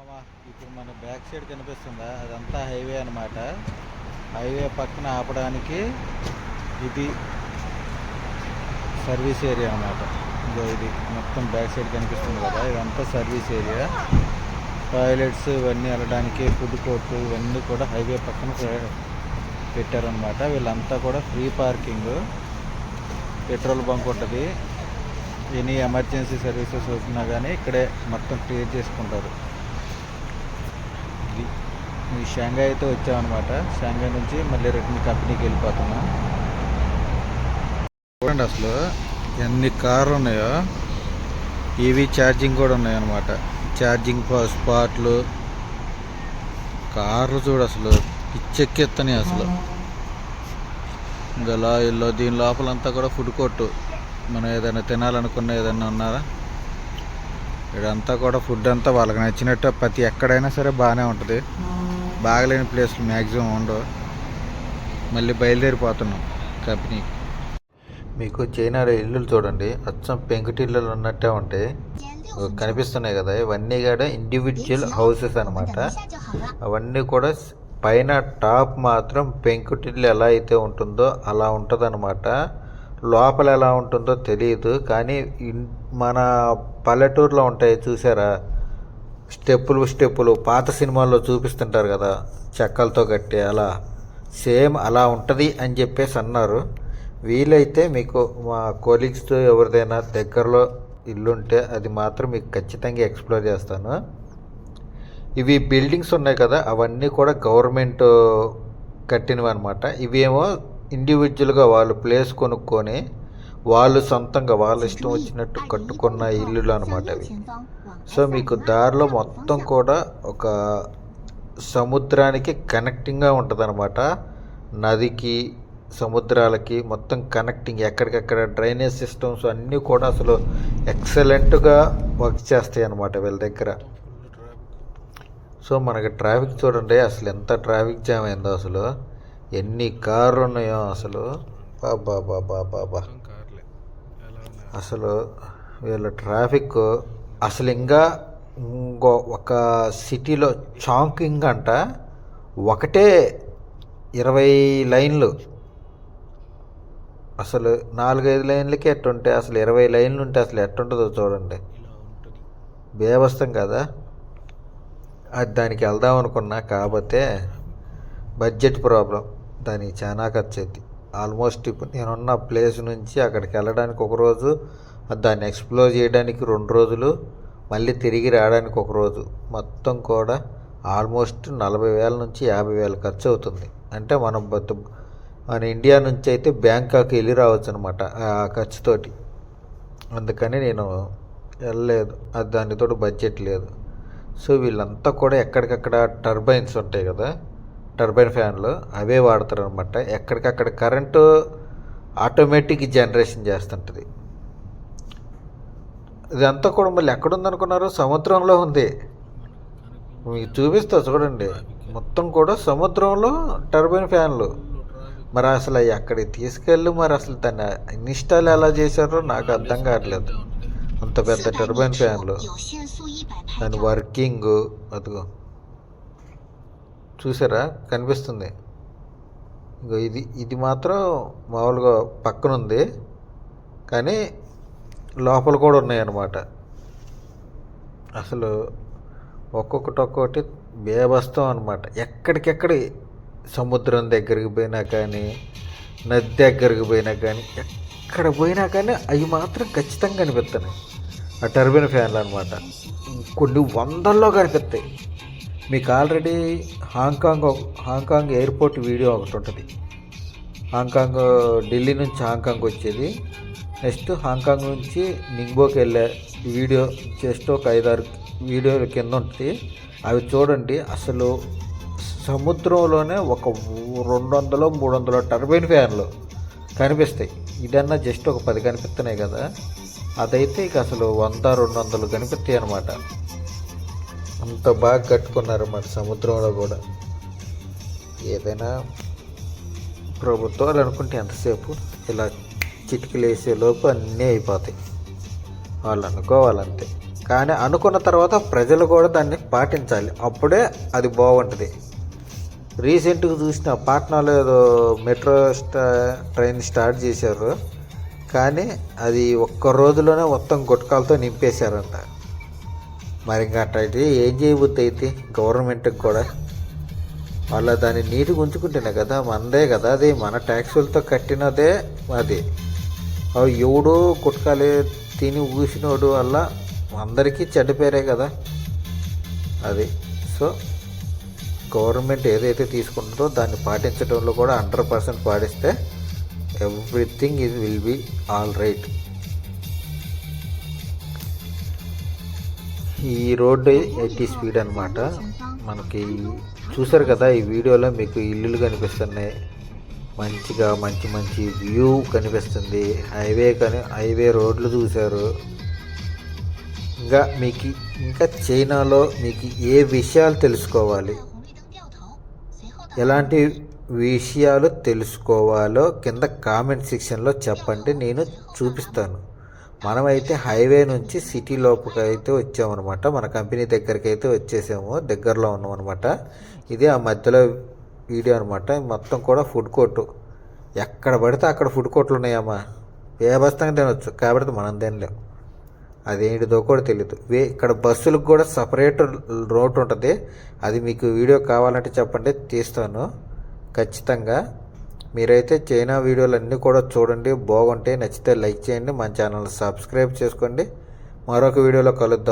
మామ ఇప్పుడు మన బ్యాక్ సైడ్ కనిపిస్తుందా? అదంతా హైవే అన్నమాట. హైవే పక్కన ఆపడానికి ఇది సర్వీస్ ఏరియా అన్నమాట. ఇదో ఇది మొత్తం బ్యాక్ సైడ్ కనిపిస్తుంది కదా ఇదంతా సర్వీస్ ఏరియా. టాయిలెట్స్ ఇవన్నీ వెళ్ళడానికి ఫుడ్ కోర్టు ఇవన్నీ కూడా హైవే పక్కన పెట్టారనమాట వీళ్ళంతా కూడా ఫ్రీ పార్కింగ్. పెట్రోల్ బంక్ ఉంటుంది. ఎనీ ఎమర్జెన్సీ సర్వీసెస్ వచ్చినా కానీ ఇక్కడే మొత్తం క్లియర్ చేసుకుంటారు. ఈ షాంఘై అయితే వచ్చామన్నమాట. షాంఘై నుంచి మళ్ళీ రిటర్న్ కంపెనీకి వెళ్ళిపోతున్నాం. చూడండి అసలు ఎన్ని కార్లు ఉన్నాయో. ఈవీ ఛార్జింగ్ కూడా ఉన్నాయన్నమాట. ఛార్జింగ్ స్పాట్లు కార్లు చూడు అసలు పిచ్చెక్కెత్తని అసలు. ఇంకా లా దీని లోపలంతా కూడా ఫుడ్ కోర్టు మనం ఏదైనా తినాలనుకున్న ఏదైనా ఉన్నారా? ఇదంతా కూడా ఫుడ్ అంతా వాళ్ళకి నచ్చినట్టు ప్రతి ఎక్కడైనా సరే బాగానే ఉంటుంది. బాగలేని ప్లేస్లు మ్యాక్సిమం ఉండవు. మళ్ళీ బయలుదేరిపోతున్నాం కంపెనీకి మీకు చైనాలో ఇల్లులు చూడండి. అచ్చం పెంకుటిల్లులు ఉన్నట్టే ఉంటాయి. కనిపిస్తున్నాయి కదా. ఇవన్నీ కూడా ఇండివిజువల్ హౌసెస్ అనమాట అవన్నీ కూడా పైన టాప్ మాత్రం పెంకుటిల్లు ఎలా అయితే ఉంటుందో అలా ఉంటుందన్నమాట. లోపల ఎలా ఉంటుందో తెలియదు కానీ మన పల్లెటూరులో ఉంటాయి చూసారా? స్టెప్పులు స్టెప్పులు. పాత సినిమాల్లో చూపిస్తుంటారు కదా చెక్కలతో కట్టి అలా. సేమ్ అలా ఉంటుంది అని చెప్పేసి అన్నారు. వీలైతే మీకు మా కొలీగ్స్తో ఎవరిదైనా దగ్గరలో ఇల్లుంటే అది మాత్రం మీకు ఖచ్చితంగా ఎక్స్ప్లోర్ చేస్తాను. ఇవి బిల్డింగ్స్ ఉన్నాయి కదా అవన్నీ కూడా గవర్నమెంట్ కట్టినవి అనమాట ఇవేమో ఇండివిజువల్గా వాళ్ళు ప్లేస్ కొనుక్కొని వాళ్ళు సొంతంగా వాళ్ళ ఇష్టం వచ్చినట్టు కట్టుకున్న ఇల్లులు అనమాట అవి. సో మీకు దారిలో మొత్తం కూడా ఒక సముద్రానికి కనెక్టింగ్గా ఉంటుంది అనమాట నదికి సముద్రాలకి మొత్తం కనెక్టింగ్ ఎక్కడికక్కడ డ్రైనేజ్ సిస్టమ్స్ అన్నీ కూడా అసలు ఎక్సలెంట్గా వర్క్ చేస్తాయి అనమాట వీళ్ళ దగ్గర. సో మనకి ట్రాఫిక్ చూడండి అసలు ఎంత ట్రాఫిక్ జామ్ అయిందో అసలు. ఎన్ని కార్లు ఉన్నాయో అసలు. బాబా బాబా బాబా అసలు వీళ్ళ ట్రాఫిక్ అసలు ఇంకా ఇంకో ఒక సిటీలో చాంకింగ్ అంట ఒకటే ఇరవై లైన్లు. అసలు నాలుగైదు లైన్లకి ఎట్టుంటే అసలు ఇరవై లైన్లు ఉంటే అసలు ఎట్టుంటుందో చూడండి. బేవస్తం కదా. అది దానికి వెళ్దాం అనుకున్నా కాకపోతే బడ్జెట్ ప్రాబ్లం. దానికి చాలా ఖర్చు అవుతుంది ఆల్మోస్ట్ ఇప్పుడు నేనున్న ప్లేస్ నుంచి అక్కడికి వెళ్ళడానికి ఒక రోజు దాన్ని ఎక్స్ప్లోర్ చేయడానికి రెండు రోజులు మళ్ళీ తిరిగి రావడానికి ఒక రోజు. మొత్తం కూడా ఆల్మోస్ట్ నలభై వేల నుంచి యాభై వేల ఖర్చు అవుతుంది. అంటే మనం బతు మన ఇండియా నుంచి అయితే బ్యాంకాక్ వెళ్ళి రావచ్చు అనమాట ఆ ఖర్చుతోటి. అందుకని నేను వెళ్ళలేదు. అది దానితో బడ్జెట్ లేదు. సో వీళ్ళంతా కూడా ఎక్కడికక్కడ టర్బైన్స్ ఉంటాయి కదా టర్బైన్ ఫ్యాన్లు అవే వాడతారు అనమాట ఎక్కడికక్కడ కరెంటు ఆటోమేటిక్ జనరేషన్ చేస్తుంటుంది. ఇదంతా కూడా మళ్ళీ ఎక్కడుందనుకున్నారు? సముద్రంలో ఉంది. మీకు చూపిస్తా చూడండి. మొత్తం కూడా సముద్రంలో టర్బైన్ ఫ్యాన్లు. మరి అసలు అవి అక్కడికి తీసుకెళ్ళి మరి అసలు దాన్ని ఇన్స్టాల్ ఎలా చేశారో నాకు అర్థం కావట్లేదు. అంత పెద్ద టర్బైన్ ఫ్యాన్లు. దాని వర్కింగ్ అదిగో. చూసారా? కనిపిస్తుంది. ఇంకో ఇది ఇది మాత్రం మామూలుగా పక్కన ఉంది కానీ లోపల కూడా ఉన్నాయన్నమాట. అసలు ఒక్కొక్కటి ఒక్కొక్కటి బేబస్తం అనమాట ఎక్కడికెక్కడ సముద్రం దగ్గరికి పోయినా కానీ నది దగ్గరికి పోయినా కానీ ఎక్కడ పోయినా కానీ అవి మాత్రం ఖచ్చితంగా కనిపిస్తున్నాయి ఆ టర్బిన్ ఫ్యాన్లు అనమాట కొన్ని వందల్లో కనిపిస్తాయి మీకు already Hong Kong Hong Kong airport video ఒకటి ఉంటుంది. హాంకాంగ్ ఢిల్లీ నుంచి హాంకాంగ్ వచ్చేది. నెక్స్ట్ హాంకాంగ్ నుంచి నింగ్బోకి వెళ్ళే వీడియో జస్ట్ ఒక ఐదారు వీడియోల కింద ఉంటుంది. అవి చూడండి అసలు సముద్రంలోనే ఒక రెండు వందలు మూడు వందల టర్బైన్ ఫ్యాన్లు కనిపిస్తాయి. ఇదన్నా జస్ట్ ఒక పది కనిపిస్తున్నాయి కదా. అదైతే ఇక అసలు వంద రెండు వందలు కనిపిస్తాయి అన్నమాట. అంత బాగా కట్టుకున్నారు మన సముద్రంలో కూడా. ఏదైనా ప్రభుత్వాలు అనుకుంటే ఎంతసేపు ఇలా చిటికలు వేసే లోపు అన్నీ అయిపోతాయి. వాళ్ళు అనుకోవాలంతే. కానీ అనుకున్న తర్వాత ప్రజలు కూడా దాన్ని పాటించాలి. అప్పుడే అది బాగుంటుంది. రీసెంట్గా చూసిన పాట్నాలో ఏదో మెట్రో స్టా ట్రైన్ స్టార్ట్ చేశారు. కానీ అది ఒక్క రోజులోనే మొత్తం గుట్కాలతో నింపేశారంట. మరి ఇంకా అట్లయితే ఏం చేయబుద్ది అయితే గవర్నమెంట్కి కూడా? వాళ్ళ దాన్ని నీట్గా ఉంచుకుంటేనే కదా మనదే కదా అది. మన ట్యాక్సులతో కట్టినదే అది. అవి ఎవడో కుట్కాలి తిని ఊసినోడు వల్ల అందరికీ చెడ్డ పేరే కదా అది. సో గవర్నమెంట్ ఏదైతే తీసుకుంటుందో దాన్ని పాటించడంలో కూడా హండ్రెడ్ పర్సెంట్ పాటిస్తే everything is will be all right. ఈ రోడ్డు ఎయిటీ స్పీడ్ అనమాట మనకి చూసారు కదా ఈ వీడియోలో మీకు ఇల్లులు కనిపిస్తున్నాయి. మంచిగా మంచి మంచి వ్యూ కనిపిస్తుంది. హైవే కని హైవే రోడ్లు చూశారు. ఇంకా మీకు ఇంకా చైనాలో మీకు ఏ విషయాలు తెలుసుకోవాలి? ఎలాంటి విషయాలు తెలుసుకోవాలో కింద కామెంట్ సెక్షన్లో చెప్పండి నేను చూపిస్తాను. మనమైతే హైవే నుంచి సిటీ లోపలికి అయితే వచ్చామన్నమాట. మన కంపెనీ దగ్గరికి అయితే వచ్చేసాము. దగ్గరలో ఉన్నామన్నమాట. ఇది ఆ మధ్యలో వీడియో అనమాట మొత్తం కూడా ఫుడ్ కోర్టు. ఎక్కడ పడితే అక్కడ ఫుడ్ కోర్టులు ఉన్నాయమ్మా. ఏ తినవచ్చు తినొచ్చు. కాబట్టి మనం తినలేం. అదేంటిదో కూడా తెలియదు వే ఇక్కడ బస్సులకు కూడా సపరేట్ రోడ్ ఉంటుంది. అది మీకు వీడియో కావాలంటే చెప్పండి. తీస్తాను. ఖచ్చితంగా. మీరైతే చైనా వీడియోలు అన్నీ కూడా చూడండి బాగుంటాయి నచ్చితే లైక్ చేయండి మన ఛానల్ సబ్స్క్రైబ్ చేసుకోండి. మరొక వీడియోలో కలుద్దాం.